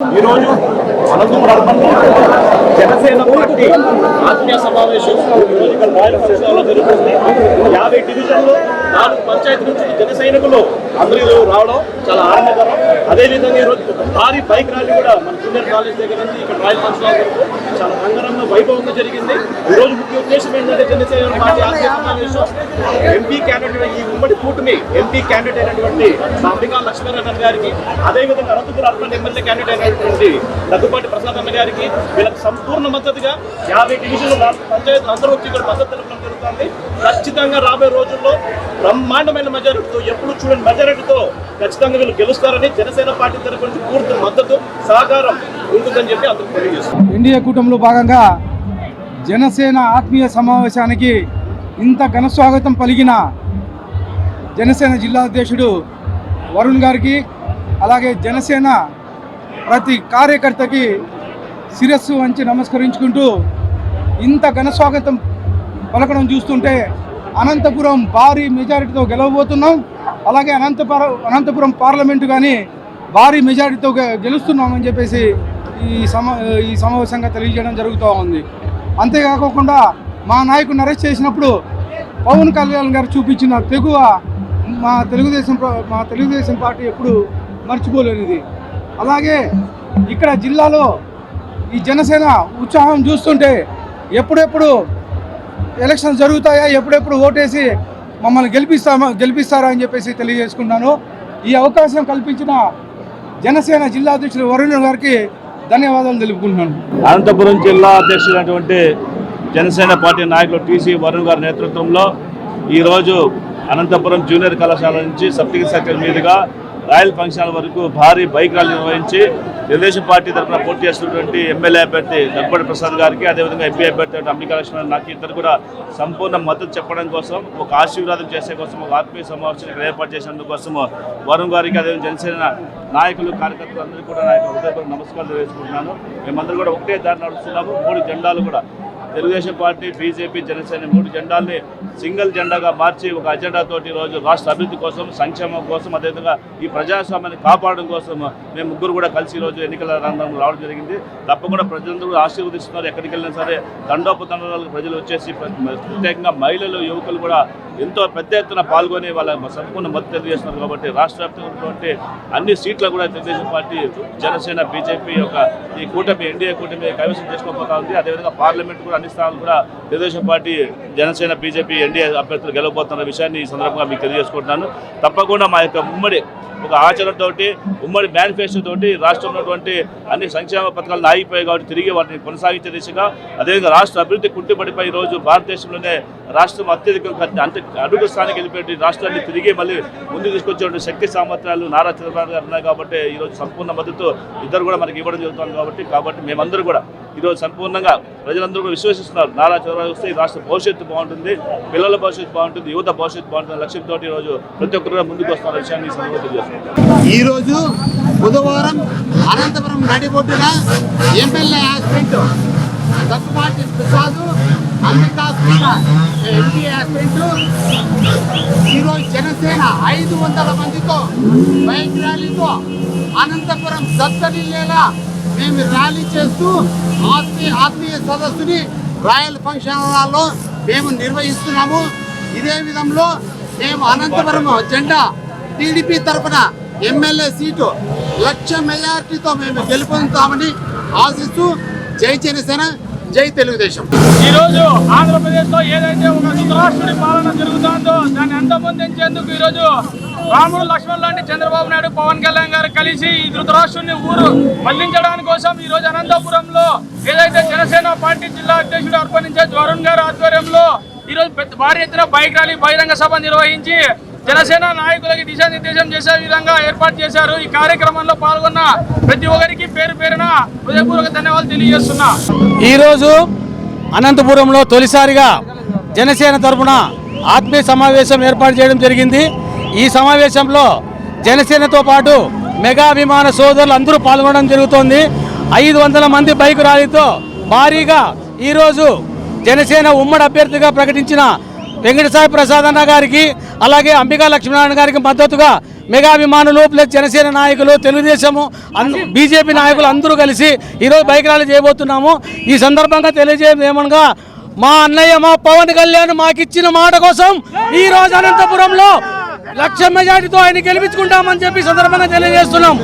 ఈరోజు అనంతపురం అర్బన్లో జనసేన పార్టీ ఆత్మీయ సమావేశం ఈరోజు ఇక్కడ రాయల పరిశ్రమలో జరుగుతుంది. యాభై డివిజన్లు నాలుగు పంచాయతీ నుంచి జన సైనికులు అందరూ రావడం చాలా ఆనందకరం. అదేవిధంగా ఈరోజు భారీ బైక్ ర్యాలీ కూడా మన జూనియర్ కాలేజ్ దగ్గర నుంచి ఇక్కడ రాయల్ పరిశ్రమ వరకు చాలా రంగరంగ వైభవంగా జరిగింది. ఈరోజు రోజు ముఖ్య ఉద్దేశం ఏంటంటే జనసేన పార్టీ ఆత్మీయ సమావేశం. ఎంపీ క్యాండిడేట్ ఈ ఉమ్మడి కూటమి ఎంపీ క్యాండిడేట్ అయినటువంటి అంబికా లక్ష్మీనారాయణ గారికి అదేవిధంగా అనంతపురం అర్బన్ ఎమ్మెల్యే క్యాండిడేట్ అయినటువంటి దగ్గుపాటి ప్రసాద్ అన్న గారికి వీళ్ళకి సంపూర్ణ మద్దతుగా యాభై డివిజన్లు నాలుగు పంచాయతీలు అందరూ వచ్చి ఇక్కడ మద్దతు తెలపడం జరుగుతుంది. ఖచ్చితంగా రాబోయే రోజుల్లో బ్రహ్మాండమైన మెజారిటీతో ఎప్పుడు చూడని మెజారిటీతో ఖచ్చితంగా వీళ్ళు గెలుస్తారని జనసేన పార్టీ తరపు నుంచి పూర్తి మద్దతు సహకారం ఉంటుందని చెప్పి అందరూ తెలియజేస్తారు ఎన్డీఏ కూటమిలో భాగంగా జనసేన ఆత్మీయ సమావేశానికి ఇంత ఘనస్వాగతం పలిగిన జనసేన జిల్లా అధ్యక్షుడు వరుణ్ గారికి అలాగే జనసేన ప్రతి కార్యకర్తకి శిరస్సు వంచి నమస్కరించుకుంటూ ఇంత ఘనస్వాగతం పలకడం చూస్తుంటే అనంతపురం భారీ మెజారిటీతో గెలవబోతున్నాం. అలాగే అనంతపురం అనంతపురం పార్లమెంటు కానీ భారీ మెజారిటీతో గెలుస్తున్నామని చెప్పేసి ఈ సమా ఈ సమావేశంగా తెలియజేయడం జరుగుతూ ఉంది. అంతేకాకుండా మా నాయకుడిని అరెస్ట్ చేసినప్పుడు పవన్ కళ్యాణ్ గారు చూపించిన తెగువ మా తెలుగుదేశం మా తెలుగుదేశం పార్టీ ఎప్పుడు మర్చిపోలేనిది. అలాగే ఇక్కడ జిల్లాలో ఈ జనసేన ఉత్సాహం చూస్తుంటే ఎప్పుడెప్పుడు ఎలక్షన్ జరుగుతాయా? ఎప్పుడెప్పుడు ఓటేసి మమ్మల్ని గెలిపిస్తామా గెలిపిస్తారా అని చెప్పేసి తెలియజేసుకున్నాను ఈ అవకాశం కల్పించిన జనసేన జిల్లా అధ్యక్షుడు వరుణ్ గారికి ధన్యవాదాలు తెలుపుకుంటున్నాను. అనంతపురం జిల్లా అధ్యక్షుడైనటువంటి జనసేన పార్టీ నాయకులు టీసీ వరుణ్ గారి నేతృత్వంలో ఈరోజు అనంతపురం జూనియర్ కళాశాల నుంచి సప్తిక సర్కిల్ మీదుగా రాయల్ ఫంక్షన్ వరకు భారీ బైక్ ర్యాలీ నిర్వహించి తెలుగుదేశం పార్టీ తరఫున పోటీ చేస్తున్నటువంటి ఎమ్మెల్యే అభ్యర్థి దగ్గుబడి ప్రసాద్ గారికి అదేవిధంగా ఎంపీ అభ్యర్థి అంబికా లక్ష్మణ్ నాకు ఇద్దరు కూడా సంపూర్ణ మద్దతు చెప్పడం కోసం ఒక ఆశీర్వాదం చేసే కోసం ఒక ఆత్మీయ సమావేశం ఏర్పాటు చేసినందుకోసం వరుణ్ గారికి అదేవిధంగా జనసేన నాయకులు కార్యకర్తలు అందరూ కూడా నా యొక్క హృదయపూర్వక నమస్కారాలు తెలియజేసుకుంటున్నాను. మేమందరం కూడా ఒకటే దారి నడుస్తున్నాము మూడు జెండాలు కూడా తెలుగుదేశం పార్టీ బీజేపీ జనసేన మూడు జెండాల్ని సింగిల్ జెండాగా మార్చి ఒక అజెండాతోటి ఈరోజు రాష్ట్ర అభివృద్ధి కోసం సంక్షేమం కోసం అదేవిధంగా ఈ ప్రజాస్వామ్యాన్ని కాపాడడం కోసం మేము ముగ్గురు కూడా కలిసి ఈరోజు ఎన్నికల రంగంలో రావడం జరిగింది. తప్పకుండా ప్రజలందరూ కూడా ఆశీర్వదిస్తున్నారు. ఎక్కడికి వెళ్ళినా సరే దండోపదండాలకు ప్రజలు వచ్చేసి ప్రత్యేకంగా మహిళలు యువకులు కూడా ఎంతో పెద్ద ఎత్తున పాల్గొని వాళ్ళ సంపూర్ణ మద్దతు తెలియజేస్తున్నారు కాబట్టి రాష్ట్ర వ్యాప్తంగా అన్ని సీట్లు కూడా తెలుగుదేశం పార్టీ జనసేన బీజేపీ యొక్క ఈ కూటమి ఎన్డీఏ కూటమి కైవసం చేసుకోబోతా ఉంది. అదేవిధంగా పార్లమెంట్ కూడా అన్ని స్థానాలు కూడా Telugu Desam party Janasena BJP NDA అభ్యర్థులు గెలవబోతున్న విషయాన్ని ఈ సందర్భంగా మీకు తెలియజేసుకుంటున్నాను. తప్పకుండా మా యొక్క ఉమ్మడి ఒక ఆచరణతోటి ఉమ్మడి మేనిఫెస్టో తోటి రాష్ట్రంలో ఉన్నటువంటి అన్ని సంక్షేమ పథకాలు ఆగిపోయాయి కాబట్టి తిరిగి వాటిని కొనసాగించే దిశగా అదేవిధంగా రాష్ట్ర అభివృద్ధి కుంటుపడిపోయి రోజు భారతదేశంలోనే రాష్ట్రం అత్యధికంగా అంటే అడుగు స్థానికి వెళ్ళిపోయి రాష్ట్రాన్ని తిరిగి మళ్ళీ ముందుకు తీసుకొచ్చేటువంటి శక్తి సామర్థ్యాలు నారా చంద్రబాబు గారు ఉన్నాయి కాబట్టి ఈరోజు సంపూర్ణ మద్దతు ఇద్దరు కూడా మనకి ఇవ్వడం జరుగుతుంది కాబట్టి కాబట్టి మేమందరూ కూడా ఈరోజు సంపూర్ణంగా ప్రజలందరూ కూడా విశ్వసిస్తున్నారు. నారా చంద్రబాబు వస్తే రాష్ట్ర భవిష్యత్తు బాగుంటుంది పిల్లల భవిష్యత్తు బాగుంటుంది యువత భవిష్యత్తు బాగుంటుంది లక్ష్యంతో ఈరోజు ప్రతి ఒక్కరు ముందుకు వస్తున్న విషయాన్ని ఈ ఈరోజు బుధవారం అనంతపురం నడిబొడ్డున ఎమ్మెల్యే యాక్సిడెంట్ దగ్గుపాటి ప్రసాద్ అమెరికా ఎంపీ యాస్పెంట్ ఈరోజు జనసేన ఐదు వందల మందితో బైక్ ర్యాలీతో అనంతపురం దత్తనిల్లేలా మేము ర్యాలీ చేస్తూ ఆత్మీయ ఆత్మీయ సదస్సుని రాయల్ ఫంక్షన్ హాల్లో మేము నిర్వహిస్తున్నాము. ఇదే విధంలో మేము అనంతపురం జెండా టీడీపీ తరఫున ఎమ్మెల్యే సీటు లక్ష మెజార్టీతో మేము గెలుపొందుతామని ఆశిస్తూ జై జనసేన జై తెలుగుదేశం. ఈరోజు ఆంధ్రప్రదేశ్లో ఏదైతే ఒక రాష్ట్రుడి పాలన జరుగుతుందో దాన్ని అంతమొందించేందుకు ఈరోజు రాముడు లక్ష్మణ్ లాంటి చంద్రబాబు నాయుడు పవన్ కళ్యాణ్ గారు కలిసి ఈ ధృతరాష్ట్రుని ఊరు మళ్ళించడానికి కోసం ఈ రోజు అనంతపురంలో ఏదైతే జనసేన పార్టీ జిల్లా అధ్యక్షుడు అర్పణించే వరుణ్ గారి ఆధ్వర్యంలో ఈ రోజు పెద్ద భారీ ఎత్తున బైక్ ర్యాలీ బహిరంగ సభ నిర్వహించి జనసేన నాయకులకి దిశానిర్దేశం చేసే విధంగా ఏర్పాటు చేశారు. ఈ కార్యక్రమంలో పాల్గొన్న ప్రతి ఒక్కరికి పేరు పేరున హృదయపూర్వక ధన్యవాదాలు తెలియజేస్తున్నా. ఈరోజు అనంతపురంలో తొలిసారిగా జనసేన తరపున ఆత్మీయ సమావేశం ఏర్పాటు చేయడం జరిగింది. ఈ సమావేశంలో జనసేనతో పాటు మెగా విమాన సోదరులు అందరూ పాల్గొనడం జరుగుతోంది. ఐదు వందల మంది బైక్ ర్యాలీతో భారీగా ఈరోజు జనసేన ఉమ్మడి అభ్యర్థిగా ప్రకటించిన వెంకటసాయి ప్రసాద్ అన్న గారికి అలాగే అంబికా లక్ష్మీనారాయణ గారికి మద్దతుగా మెగా అభిమానులు ప్లస్ జనసేన నాయకులు తెలుగుదేశము బీజేపీ నాయకులు అందరూ కలిసి ఈరోజు బైక్ ర్యాలీ చేయబోతున్నాము. ఈ సందర్భంగా తెలియజేయడం ఏమనగా మా అన్నయ్య మా పవన్ కళ్యాణ్ మాకు ఇచ్చిన మాట కోసం ఈ రోజు అనంతపురంలో లక్ష మెజార్టీతో ఆయన గెలిపించుకుంటామని చెప్పి సందర్భంగా తెలియజేస్తున్నాం.